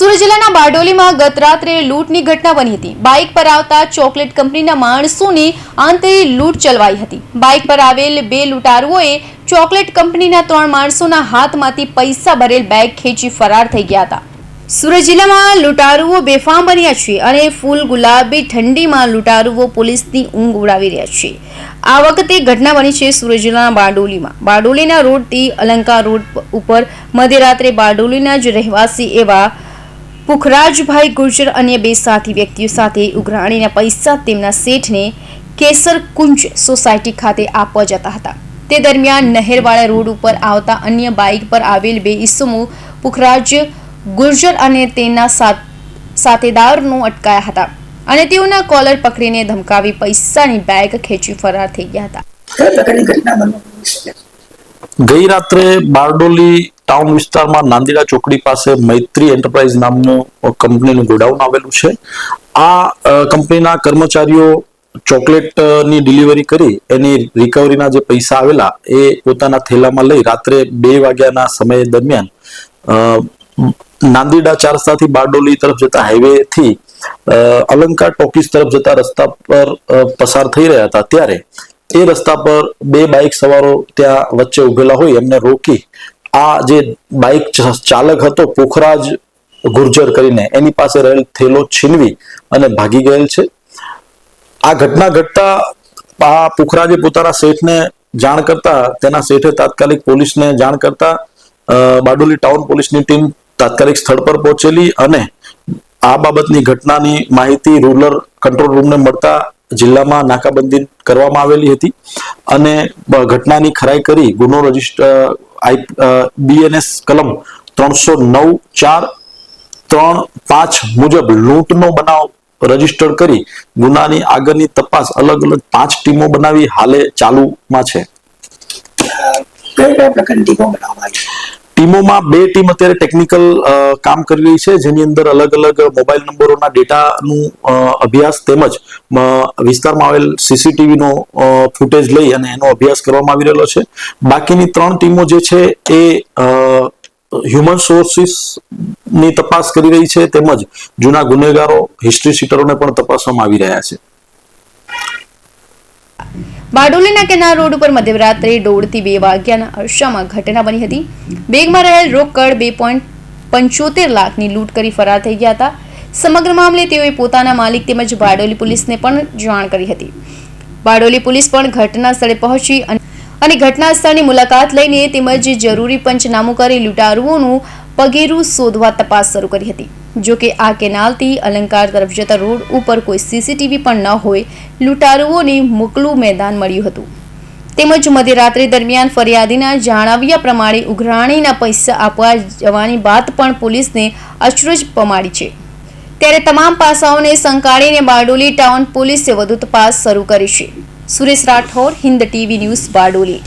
સુરત જિલ્લાના બારડોલીમાં ગત રાત્રે લૂંટની ઘટના બની હતી. બાઇક પર આવતા ચોકલેટ કંપનીના માણસોની અંતે લૂંટ ચલવાઈ હતી. બાઇક પર આવેલ બે લૂંટારુઓએ ચોકલેટ કંપનીના ત્રણ માણસોના હાથમાંથી પૈસા ભરેલ બેગ ખેંચી ફરાર થઈ ગયા હતા. સુરત જિલ્લામાં લૂંટારુઓ બેફામ બન્યા છે અને ફૂલ ગુલાબી ઠંડીમાં લૂંટારુઓ પોલીસની ઊંઘ ઉડાવી રહ્યા છે. આ વખતે ઘટના બની છે સુરત જિલ્લાના બારડોલીમાં. બારડોલીના રોડથી અલંકાર રોડ ઉપર મધ્યરાત્રે બારડોલીના જ રહેવાસી એવા પુખરાજભાઈ ગુર્જર અન્ય બે સાથી વ્યક્તિઓ સાથે ઉઘરાણીના પૈસા તેમના શેઠને કેસર કુંજ સોસાયટી ખાતે આપવા જતા હતા. તે દરમિયાન નહેરવાળા રોડ ઉપર આવતા અન્ય બાઇક પર આવેલ બે ઈસમો પુખરાજ ગુર્જર અને તેના સાથેદારનો અટકાયા હતા અને તેઓના કોલર પકડીને ધમકાવી પૈસાની બેગ ખેંચી ફરાર થઈ ગયા હતા. કયા પ્રકારની ઘટના બનવાની છે? ગઈ રાત્રે બારડોલી ટાઉન વિસ્તારમાં નાંદીડા ચોકડી પાસે મૈત્રી એન્ટરપ્રાઇઝ નામનું કંપનીનું ગોડાઉન આવેલું છે. આ કંપનીના કર્મચારીઓ ચોકલેટની ડિલિવરી કરી, એની રિકવરીના જે પૈસા આવેલા, એ પોતાના થેલામાં લઈ રાત્રે બે વાગ્યાના સમય દરમિયાન નાંદીડા ચારસ્તાથી બારડોલી તરફ જતા હાઈવેથી અલંકાર ટોકીસ તરફ જતા રસ્તા પર પસાર થઈ રહ્યા હતા. ત્યારે એ રસ્તા પર બે બાઇક સવારો ત્યાં વચ્ચે ઉભેલા હોય, એમને રોકી આ જે બાઇક ચાલક હતો, પોખરાજ ગુર્જર કરીને, એની પાસે રહેલ થેલો છીનવી અને ભાગી ગયેલ છે. આ ઘટના ઘટતા આ પુખરાજે પોતાના શેઠને જાણ કરતા, તેના શેઠે તાત્કાલિક પોલીસને જાણ કરતા બારડોલી ટાઉન પોલીસની ટીમ તાત્કાલિક સ્થળ પર પહોંચેલી અને આ બાબતની ઘટનાની માહિતી રૂરલ કંટ્રોલ રૂમને મળતા જિલ્લામાં નાકાબંધી કરવામાં આવેલી હતી. અને ઘટનાની ખરાઈ કરી ગુનો રજિસ્ટર આઈ બીએનએસ કલમ ત્રણસો નવ ચાર ત્રણ પાંચ મુજબ લૂંટનો બનાવ રજિસ્ટર કરી ગુનાની આગળની તપાસ અલગ અલગ પાંચ ટીમો બનાવી હાલે ચાલુમાં છે. કઈ કઈ પ્રકારની ટીમો બનાવવામાં ટીમોમાં બે ટીમ અત્યારે ટેકનિકલ કામ કરી રહી છે, જેની અંદર અલગ અલગ મોબાઈલ નંબરોના ડેટાનું અભ્યાસ તેમજ વિસ્તારમાં આવેલ સીસીટીવીનો ફૂટેજ લઈ અને એનો અભ્યાસ કરવામાં આવી રહેલો છે. બાકીની ત્રણ ટીમો જે છે એ હ્યુમન સોર્સિસની તપાસ કરી રહી છે તેમજ જૂના ગુનેગારો હિસ્ટ્રી શીટરોને પણ તપાસવામાં આવી રહ્યા છે. બારડોલીના કેનાલ રોડ ઉપર મધ્યરાત્રે દોઢથી બે વાગ્યાના અરસામાં ઘટના બની હતી. બેગમાં રહેલ રોકડ બે પોઈન્ટ પંચોતેર લાખની લૂંટ કરી ફરાર થઈ ગયા હતા. સમગ્ર મામલે તેઓએ પોતાના માલિક તેમજ બારડોલી પોલીસને પણ જાણ કરી હતી. બારડોલી પોલીસ પણ ઘટના સ્થળે પહોંચી અને ઘટના સ્થળની મુલાકાત લઈને તેમજ જરૂરી પંચનામું કરી લૂંટારુઓનું પગેરું શોધવા તપાસ શરૂ કરી હતી. જો કે આ કેનાલથી અલંકાર તરફ જતા રોડ ઉપર કોઈ સીસીટીવી પણ ન હોય, લૂંટારુઓને મોકલું મેદાન મળ્યું હતું. તેમજ મધ્યરાત્રિ દરમિયાન ફરિયાદીના જણાવ્યા પ્રમાણે ઉઘરાણીના પૈસા આપવા જવાની વાત પણ પોલીસને અચરજ પમાડી છે. ત્યારે તમામ પાસાઓને સંકાળીને બારડોલી ટાઉન પોલીસે વધુ તપાસ શરૂ કરી છે. Suresh Rathod, Hind TV news Bardoli.